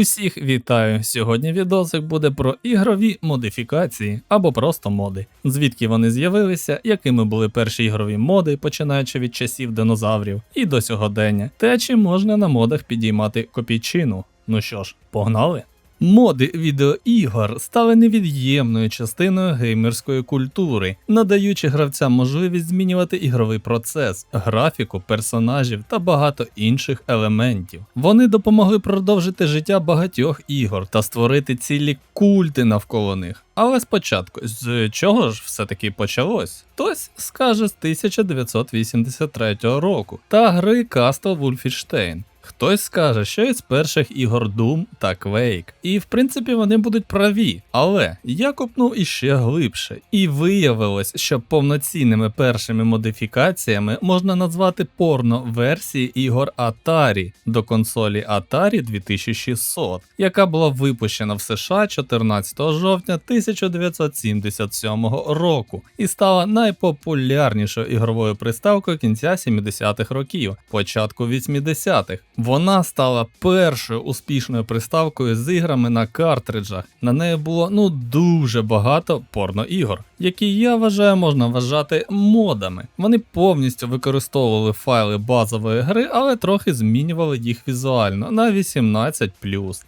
Усіх вітаю! Сьогодні відосик буде про ігрові модифікації або просто моди, звідки вони з'явилися, якими були перші ігрові моди, починаючи від часів динозаврів і до сьогодення, те, чи можна на модах підіймати копійчину. Ну що ж, погнали? Моди відеоігор стали невід'ємною частиною геймерської культури, надаючи гравцям можливість змінювати ігровий процес, графіку, персонажів та багато інших елементів. Вони допомогли продовжити життя багатьох ігор та створити цілі культи навколо них. Але спочатку, з чого ж все-таки почалось? Хтось скаже з 1983 року та гри Castle Wolfenstein. Хтось скаже, що із перших ігор Doom та Quake. І в принципі вони будуть праві. Але я копнув іще глибше, і виявилось, що повноцінними першими модифікаціями можна назвати порно-версії ігор Atari до консолі Atari 2600, яка була випущена в США 14 жовтня 1977 року і стала найпопулярнішою ігровою приставкою кінця 70-х років, початку 80-х. Вона стала першою успішною приставкою з іграми на картриджах. На неї було ну дуже багато порноігор, які я вважаю можна вважати модами. Вони повністю використовували файли базової гри, але трохи змінювали їх візуально на 18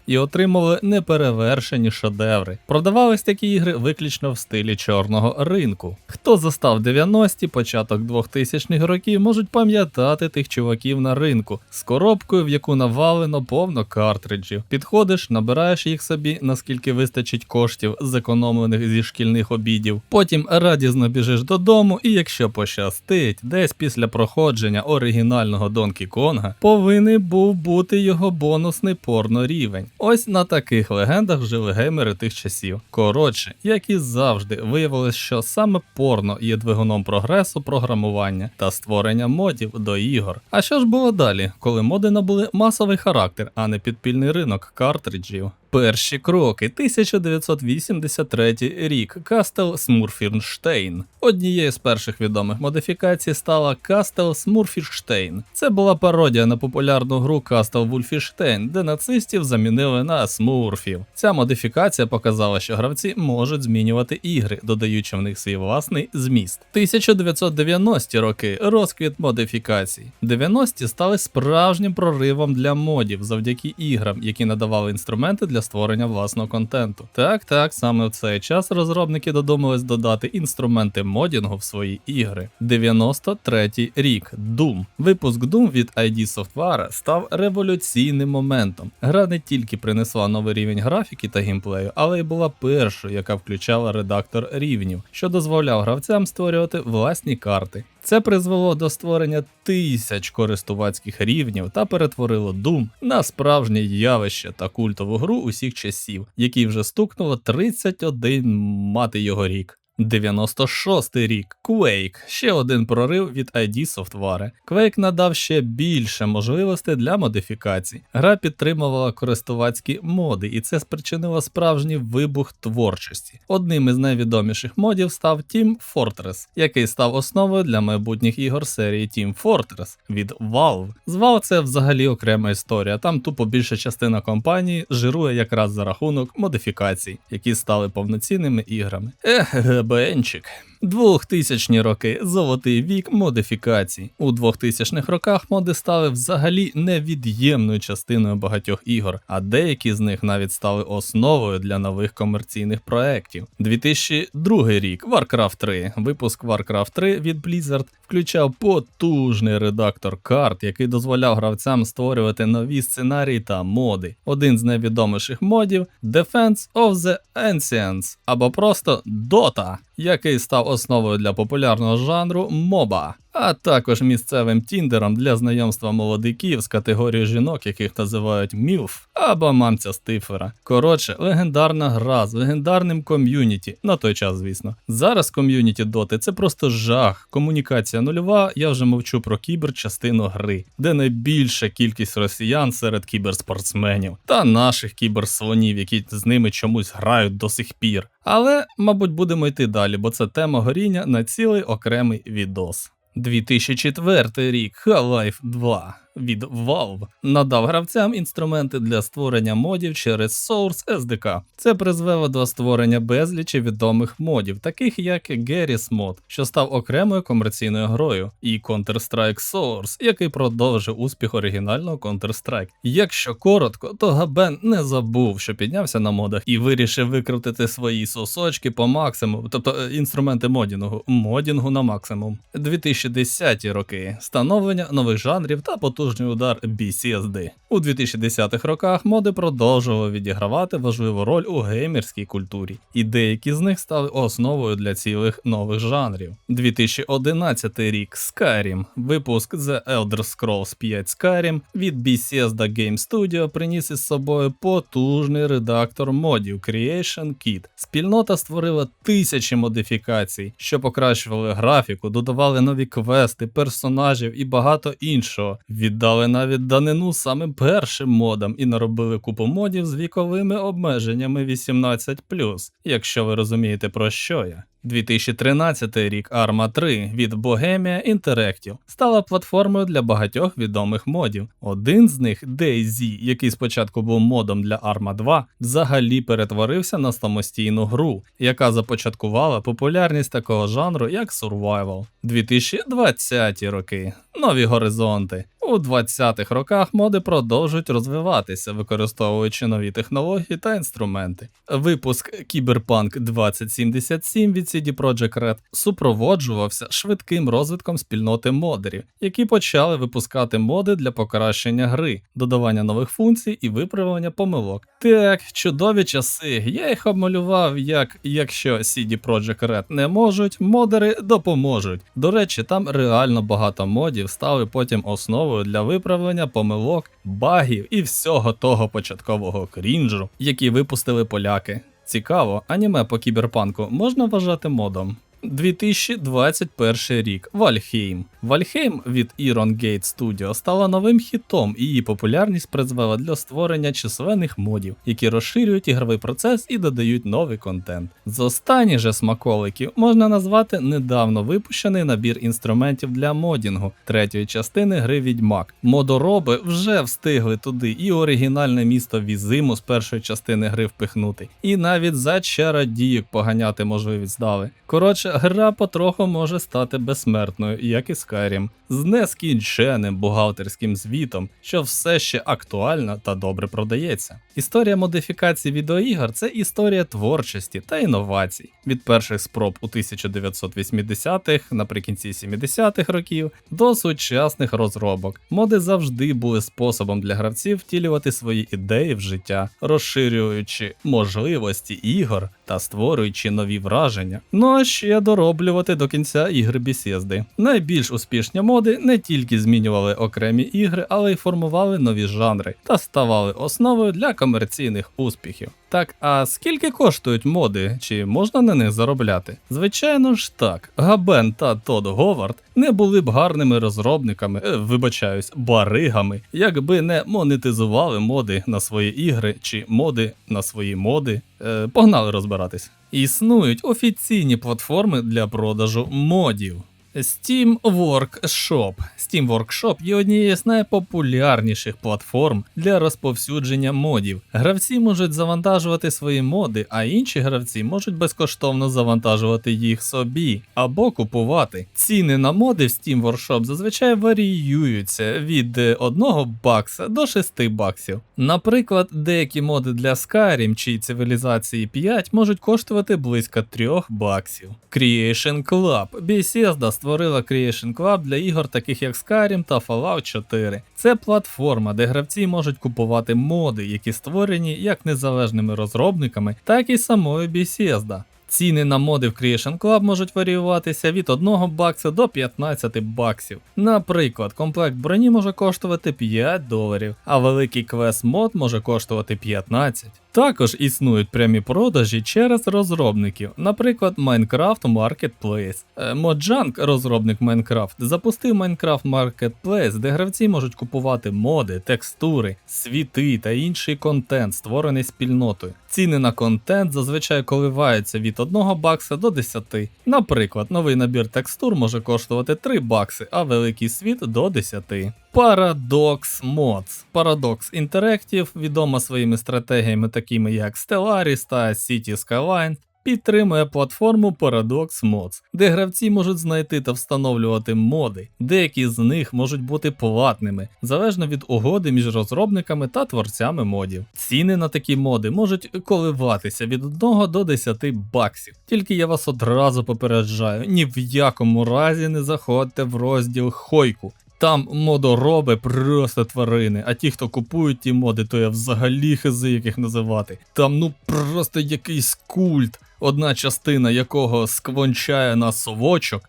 і отримали неперевершені шедеври. Продавались такі ігри виключно в стилі чорного ринку. Хто застав 90-ті, початок 2000-х років, можуть пам'ятати тих чуваків на ринку з коробкою, в яку навалено повно картриджів. Підходиш, набираєш їх собі, наскільки вистачить коштів, зекономлених зі шкільних обідів. Потім радісно біжиш додому, і якщо пощастить, десь після проходження оригінального Донкі Конга повинен був бути його бонусний порно рівень. Ось на таких легендах жили геймери тих часів. Коротше, як і завжди, виявилось, що саме порно є двигуном прогресу програмування та створення модів до ігор. А що ж було далі, коли моди набули масовий характер, а не підпільний ринок картриджів? Перші кроки 1983 рік Кастел Смурфірнштейн. Однією з перших відомих модифікацій стала Кастел Смурфірштейн. Це була пародія на популярну гру Кастел Вульфіштейн, де нацистів замінили на смурфів. Ця модифікація показала, що гравці можуть змінювати ігри, додаючи в них свій власний зміст. 1990-ті роки розквіт модифікацій. 90-ті стали справжнім проривом для модів завдяки іграм, які надавали інструменти для створення власного контенту. Так, так, саме в цей час розробники додумались додати інструменти модінгу в свої ігри. 93-й рік Doom. Випуск Doom від ID Software став революційним моментом. Гра не тільки принесла новий рівень графіки та геймплею, але й була першою, яка включала редактор рівнів, що дозволяв гравцям створювати власні карти. Це призвело до створення тисяч користувацьких рівнів та перетворило Doom на справжнє явище та культову гру усіх часів, якій вже стукнуло 31 мати його рік. 96-й рік Quake – ще один прорив від ID Software. Quake надав ще більше можливостей для модифікацій. Гра підтримувала користувацькі моди, і це спричинило справжній вибух творчості. Одним із найвідоміших модів став Team Fortress, який став основою для майбутніх ігор серії Team Fortress від Valve. З Valve це взагалі окрема історія. Там тупо більша частина компанії жирує якраз за рахунок модифікацій, які стали повноцінними іграми. Ех, ГБНчик. 2000-ні роки золотий вік модифікацій. У 2000-х роках моди стали взагалі невід'ємною частиною багатьох ігор, а деякі з них навіть стали основою для нових комерційних проєктів. 2002 рік Warcraft 3. Випуск Warcraft 3 від Blizzard включав потужний редактор карт, який дозволяв гравцям створювати нові сценарії та моди. Один з найвідоміших модів Defense of the Ancients або просто Dota, який став основою для популярного жанру моба а також місцевим тіндером для знайомства молодиків з категорії жінок, яких називають мілф або мамця Стифера. Коротше, легендарна гра з легендарним ком'юніті, на той час, звісно. Зараз ком'юніті доти це просто жах. Комунікація нульова, я вже мовчу про кіберчастину гри, де найбільша кількість росіян серед кіберспортсменів та наших кіберслонів, які з ними чомусь грають до сих пір. Але, мабуть, будемо йти далі, бо це тема горіння на цілий окремий відос. 2004 рік Half-Life 2. Від Valve надав гравцям інструменти для створення модів через Source SDK. Це призвело до створення безлічі відомих модів, таких як Garry's Mod, що став окремою комерційною грою, і Counter-Strike Source, який продовжив успіх оригінального Counter-Strike. Якщо коротко, то Габен не забув, що піднявся на модах і вирішив викрутити свої сосочки по максимуму, тобто е, інструменти модінгу, модінгу на максимум. 2010-ті роки становлення нових жанрів та потужний удар BCSD. У 2010-х роках моди продовжували відігравати важливу роль у геймерській культурі, і деякі з них стали основою для цілих нових жанрів. 2011 рік Skyrim, випуск The Elder Scrolls 5 Skyrim від Bethesda Game Studio приніс із собою потужний редактор модів Creation Kit. Спільнота створила тисячі модифікацій, що покращували графіку, додавали нові квести, персонажів і багато іншого. Віддали навіть данину саме першим модам і наробили купу модів з віковими обмеженнями 18+, якщо ви розумієте про що я. 2013 рік Arma 3 від Bohemia Interactive стала платформою для багатьох відомих модів. Один з них, DayZ, який спочатку був модом для Arma 2, взагалі перетворився на самостійну гру, яка започаткувала популярність такого жанру, як Survival. 2020 роки. Нові горизонти. У 20-х роках моди продовжують розвиватися, використовуючи нові технології та інструменти. Випуск Cyberpunk 2077 від CD Projekt Red супроводжувався швидким розвитком спільноти модерів, які почали випускати моди для покращення гри, додавання нових функцій і виправлення помилок. Так, чудові часи. Я їх обмалював як якщо CD Projekt Red не можуть, модери допоможуть. До речі, там реально багато модів стали потім основою для виправлення помилок, багів і всього того початкового крінжу, які випустили поляки. Цікаво, аніме по кіберпанку можна вважати модом. 2021 рік Вальхейм. Вальхейм від Iron Gate Studio стала новим хітом, і її популярність призвела для створення численних модів, які розширюють ігровий процес і додають новий контент. З останніх же смаколиків можна назвати недавно випущений набір інструментів для модінгу третьої частини гри Відьмак. Модороби вже встигли туди і оригінальне місто Візиму з першої частини гри впихнути, і навіть за чародіїв поганяти можливість дали. Коротше, гра потроху може стати безсмертною, як і Skyrim, з нескінченним бухгалтерським звітом, що все ще актуально та добре продається. Історія модифікації відеоігр це історія творчості та інновацій від перших спроб у 1980-х, наприкінці 70-х років, до сучасних розробок. Моди завжди були способом для гравців втілювати свої ідеї в життя, розширюючи можливості ігор та створюючи нові враження. Ну а ще дороблювати до кінця ігри Bethesda. Найбільш успішні моди не тільки змінювали окремі ігри, але й формували нові жанри та ставали основою для комерційних успіхів. Так, а скільки коштують моди? Чи можна на них заробляти? Звичайно ж так. Габен та Тодд Говард не були б гарними розробниками, е, вибачаюсь, баригами, якби не монетизували моди на свої ігри чи моди на свої моди. Е, погнали розбиратись. Існують офіційні платформи для продажу модів. Steam Workshop. Steam Workshop є однією з найпопулярніших платформ для розповсюдження модів. Гравці можуть завантажувати свої моди, а інші гравці можуть безкоштовно завантажувати їх собі або купувати. Ціни на моди в Steam Workshop зазвичай варіюються від 1 бакса до 6 баксів. Наприклад, деякі моди для Skyrim чи цивілізації 5 можуть коштувати близько 3 баксів. Creation Club. Bethesda створила Creation Club для ігор, таких як Skyrim та Fallout 4. Це платформа, де гравці можуть купувати моди, які створені як незалежними розробниками, так і самою Bethesda. Ціни на моди в Creation Club можуть варіюватися від 1 бакса до 15 баксів. Наприклад, комплект броні може коштувати 5 доларів, а великий квест мод може коштувати 15. Також існують прямі продажі через розробників, наприклад, Minecraft Marketplace. Е, Mojang, розробник Minecraft, запустив Minecraft Marketplace, де гравці можуть купувати моди, текстури, світи та інший контент, створений спільнотою. Ціни на контент зазвичай коливаються від 1 бакса до 10. Наприклад, новий набір текстур може коштувати 3 бакси, а великий світ до 10. Paradox Mods. Paradox Interactive відома своїми стратегіями, такими як Stellaris та City Skyline, підтримує платформу Paradox Mods, де гравці можуть знайти та встановлювати моди. Деякі з них можуть бути платними, залежно від угоди між розробниками та творцями модів. Ціни на такі моди можуть коливатися від 1 до 10 баксів. Тільки я вас одразу попереджаю, ні в якому разі не заходьте в розділ Хойку. Там модороби просто тварини, а ті, хто купують ті моди, то я взагалі хизи як їх називати. Там ну просто якийсь культ, одна частина якого сквончає на совочок,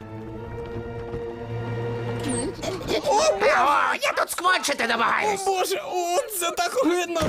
О, я тут сквончити намагаюсь. Боже, о, це так видно.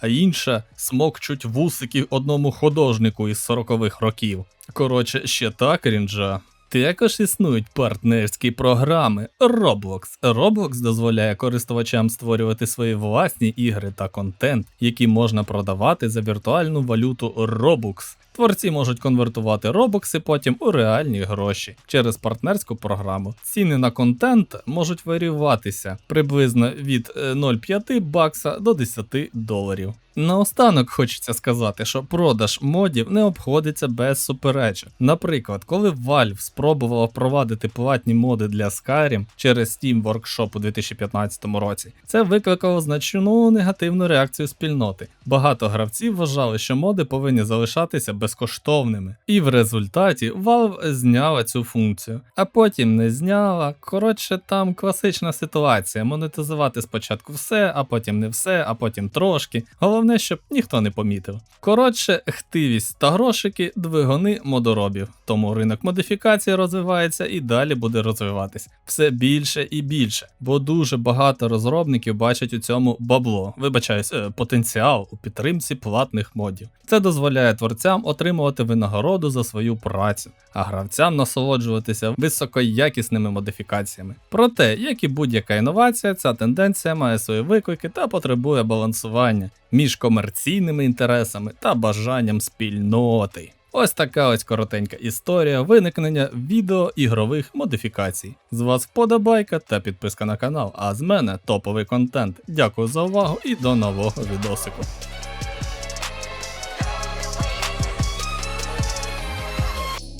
а інша смокчуть вусики одному художнику із 40-х років. Коротше, ще та крінжа. Також існують партнерські програми Roblox. Roblox дозволяє користувачам створювати свої власні ігри та контент, які можна продавати за віртуальну валюту Robux. Творці можуть конвертувати робокси потім у реальні гроші через партнерську програму. Ціни на контент можуть варіюватися приблизно від е, 0,5 бакса до 10 доларів. Наостанок хочеться сказати, що продаж модів не обходиться без суперечок. Наприклад, коли Valve спробувала впровадити платні моди для Skyrim через Steam Workshop у 2015 році, це викликало значну негативну реакцію спільноти. Багато гравців вважали, що моди повинні залишатися безкоштовними, і в результаті Valve зняла цю функцію, а потім не зняла. Коротше, там класична ситуація: монетизувати спочатку все, а потім не все, а потім трошки. Головне, щоб ніхто не помітив. Коротше, хтивість та грошики двигуни модоробів. Тому ринок модифікації розвивається і далі буде розвиватись все більше і більше, бо дуже багато розробників бачать у цьому бабло, вибачаюсь, е, потенціал у підтримці платних модів. Це дозволяє творцям отримувати винагороду за свою працю, а гравцям насолоджуватися високоякісними модифікаціями. Проте, як і будь-яка інновація, ця тенденція має свої виклики та потребує балансування між комерційними інтересами та бажанням спільноти. Ось така ось коротенька історія виникнення відеоігрових модифікацій. З вас вподобайка та підписка на канал, а з мене топовий контент. Дякую за увагу і до нового відосику.